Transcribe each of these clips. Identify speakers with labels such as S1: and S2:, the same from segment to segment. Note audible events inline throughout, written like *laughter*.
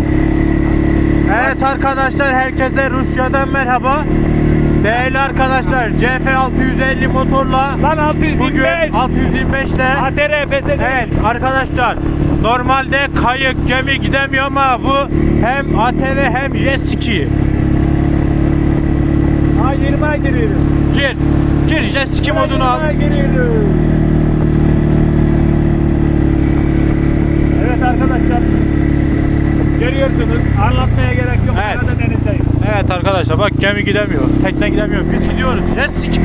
S1: yok. Evet arkadaşlar herkese Rusya'dan merhaba. Değerli arkadaşlar CF 650 motorla
S2: Lan 625.
S1: bugün 625 ile
S2: ATR PSD.
S1: Evet arkadaşlar normalde kayık gemi gidemiyor ama bu hem ATV hem jet ski.
S2: Ha 20'ye giriyoruz.
S1: Gir. Gir jet ski modunu al.
S2: 20'ye giriyoruz. Evet arkadaşlar. Görüyorsunuz. Anlatmaya gerek yok.
S1: Evet.
S2: Arada denizdeyim.
S1: Evet arkadaşlar bak gemi gidemiyor. Tekne gidemiyor. Biz gidiyoruz. Jet ski.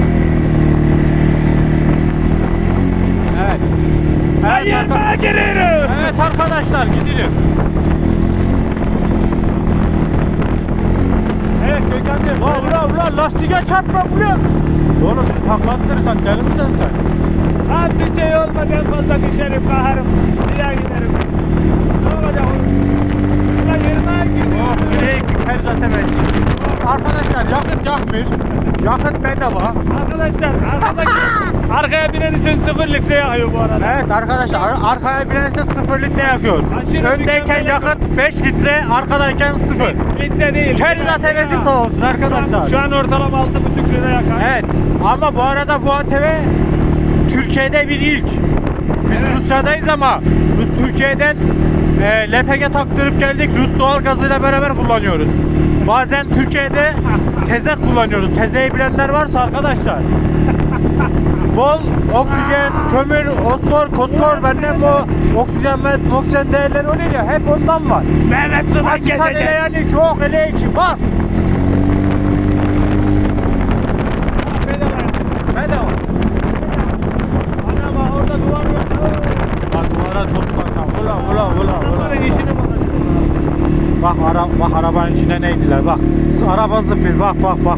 S1: Evet.
S2: Ha
S1: Evet,
S2: 20'ye giriyoruz.
S1: evet arkadaşlar gidelim.
S2: Evet Gökhan'cığım.
S1: Ula ula ula lastiğe çarpma buraya. Oğlum bizi taklattırırsan deli misin sen?
S2: Ha bir şey olmadı. En fazla düşerim, kaharım. Bir daha giderim. Ne olacak oğlum? Ulan 20'ye
S1: Direkt her zaten versin. Arkadaşlar yakıt yakmıyor. Yakıt bedava.
S2: Arkadaşlar arkadaki *laughs* arkaya binen için 0 litre yakıyor bu arada.
S1: Evet arkadaşlar ar- arkaya binerse 0 litre yakıyor.
S2: Aşırı
S1: Öndeyken
S2: mükemmel
S1: yakıt 5 litre, arkadayken 0.
S2: Litre değil.
S1: Keriz ATV'si sağ olsun arkadaşlar.
S2: Şu an ortalama 6,5 lira yakar.
S1: Evet ama bu arada bu ATV Türkiye'de bir ilk. Biz Rusya'dayız ama Rus Türkiye'den e, LPG taktırıp geldik. Rus doğalgazıyla beraber kullanıyoruz. Bazen Türkiye'de teze kullanıyoruz. Tezeyi bilenler varsa arkadaşlar. Bol oksijen, kömür, fosfor, koskor benden bu oksijen ve oksijen değerleri oluyor ya hep ondan var.
S2: Mehmet
S1: Hadi sen hele
S2: gezecek.
S1: yani çok hele iki bas. Bedava.
S2: Ana bak orada duvar var.
S1: Bak duvara ula ula ula ula. Bak ara, bak arabanın içinde neydiler bak. Araba zıplıyor bak bak bak.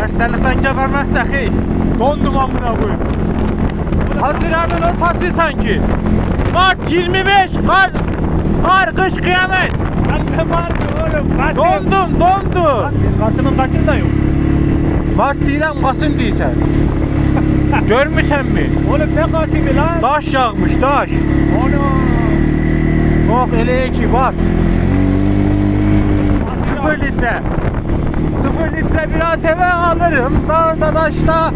S1: Hastalıktan gebermezsek iyi. Dondum amına koyayım. Haziran'ın ortası sanki. Mart 25 kar. Kar kış kıyamet.
S2: Lan ne var ki oğlum? Kasım.
S1: Dondum dondum.
S2: Lan Kasım'ın kaçında yok?
S1: Mart değilim Kasım değilsen. *laughs* Görmüşsen mi?
S2: Oğlum ne Kasım'ı lan?
S1: Taş yağmış taş.
S2: Onu.
S1: Bak ele ki bas. Sıfır litre. Sıfır litre bir ATV alırım. Dağda taşta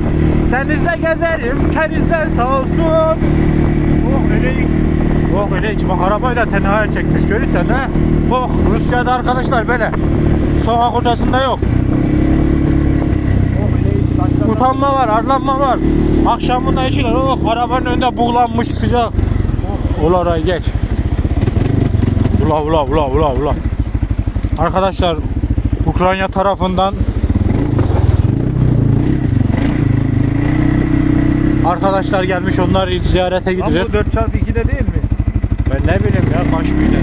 S1: denizde gezerim. Kerizler sağ olsun.
S2: Oh hele iş.
S1: Oh öyle ki bak arabayla tenhaya çekmiş görürsen ha. Oh Rusya'da arkadaşlar böyle. Sokak ortasında yok.
S2: Oh
S1: Utanma var, arlanma var. Akşamında işler. Oh arabanın önünde buğulanmış sıcak. Oh, ula orayı geç. Ula ula ula ula ula. Arkadaşlar Ukrayna tarafından arkadaşlar gelmiş onlar ziyarete gidilir.
S2: bu 4x2'de değil mi?
S1: Ben ne bileyim ya kaç mıydı?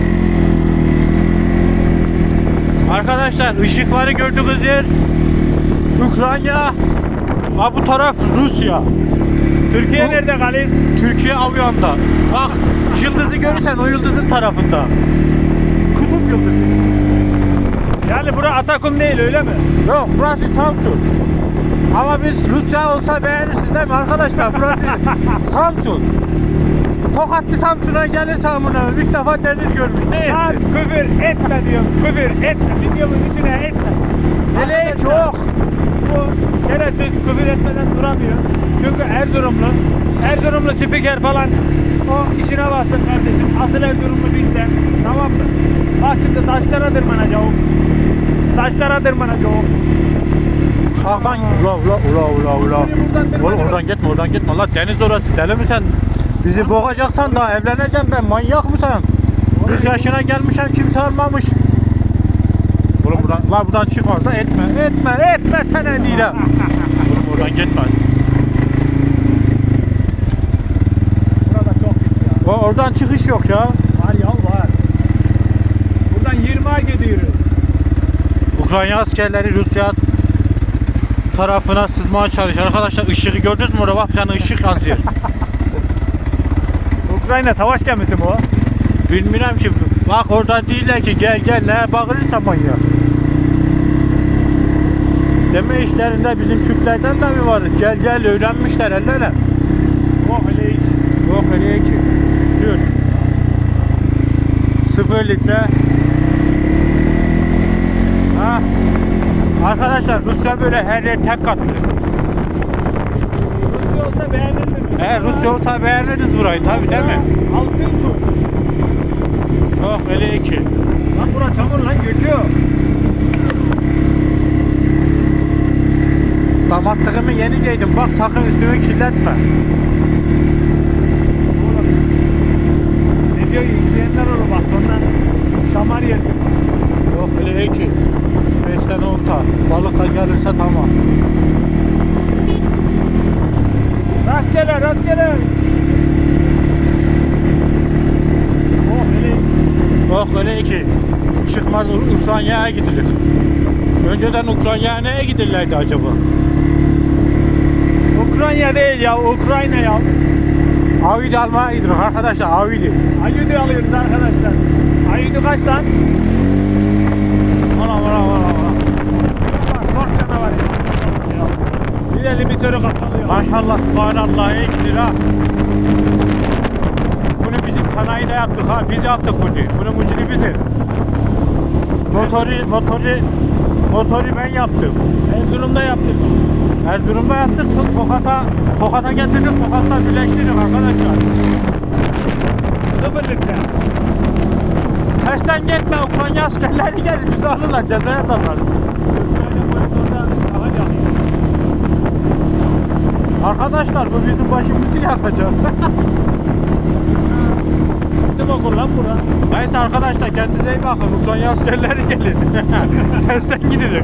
S1: Arkadaşlar ışıkları gördüğünüz yer Ukrayna. Ha bu taraf Rusya.
S2: Türkiye
S1: Bu-
S2: nerede kalıyor?
S1: Türkiye Avyon'da. Bak yıldızı görürsen o yıldızın tarafında. Kutup yıldızı.
S2: Yani bura Atakum değil öyle mi?
S1: Yok burası Samsun. Ama biz Rusya olsa beğenirsiniz değil mi arkadaşlar? Burası *laughs* Samsun. Tokatlı Samsun'a gelirse amına ilk defa deniz görmüş. Ne
S2: Lan
S1: etsin?
S2: küfür etme diyorum. Küfür etme. Videomun içine etme.
S1: Hele çok.
S2: Bu şerefsiz küfür etmeden duramıyor. Çünkü Erzurumlu. Erzurumlu spiker falan o işine baksın kardeşim. Asıl Erzurumlu bizde. Tamam mı? Bak şimdi taşlara tırmanacak o. Taşlara tırmanacak o.
S1: Sağdan ula ula ula ula ula. Oğlum oradan gitme oradan gitme. La deniz orası deli mi sen? Bizi boğacaksan daha evleneceğim ben manyak mısın? 40 yaşına gelmişim kimse almamış. Oğlum buradan, la buradan çıkmaz la etme etme etme sen değil Oğlum oradan gitmez.
S2: Burada çok pis ya.
S1: O, oradan çıkış yok ya.
S2: Var ya var. Buradan 20'a gidiyoruz.
S1: Ukrayna askerleri Rusya tarafına sızmaya çalışıyor. Arkadaşlar ışığı gördünüz mü orada? Bak bir tane ışık yansıyor.
S2: Ukrayna savaş gemisi mi o?
S1: Bilmiyorum ki. Bak orada değiller ki gel gel ne bağırırsa manyak. Deme işlerinde bizim Türklerden de mi var? Gel gel öğrenmişler ellere.
S2: Oh hele hiç.
S1: Yok öyle ki. Dur. Sıfır litre. Ha. Arkadaşlar Rusya böyle her yer tek katlı.
S2: Olsa beğenirdim.
S1: Eğer Rusya olsa beğeniriz burayı tabi değil mi?
S2: Altın su.
S1: Yok öyle ki.
S2: Lan bura çamur lan göçüyor.
S1: Damatlığımı yeni giydim. Bak sakın üstümü kirletme.
S2: Oğlum. Ne diyor izleyenler olur bak ondan şamar yersin.
S1: Yok öyle ki. Beş tane olta. Balık da gelirse tamam.
S2: Rastgele rastgele. Oh hele hiç.
S1: Yok öyle ki. Çıkmaz Ukrayna'ya gidilir. Önceden Ukrayna'ya neye gidirlerdi acaba?
S2: Ukrayna değil ya Ukrayna ya.
S1: Avidi almaya gidilir arkadaşlar Avidi.
S2: Ayüdü alıyoruz arkadaşlar. Ayüdü kaç lan?
S1: Ana ana ana ana.
S2: Çok canavar ya. Bir de limitörü kapatıyor.
S1: Maşallah subhanallah iyi gidilir ha. Bunu bizim ha. Biz yaptık bunu. Bunun ucunu biziz. Motoru, motoru, motoru ben yaptım.
S2: Erzurum'da yaptırdım.
S1: Erzurum'da yaptık. to- Tokat'a, Tokat'a getirdik. Tokat'ta birleştirdik arkadaşlar.
S2: Sıfır litre.
S1: Tersten gitme Ukrayna askerleri gelir. Bizi alırlar cezaya salar. Arkadaşlar bu bizim başımızı yakacak. *laughs*
S2: Okul lan bura.
S1: Neyse arkadaşlar kendinize iyi bakın. Ukrayna askerleri gelir. *laughs* Tersten gidilir.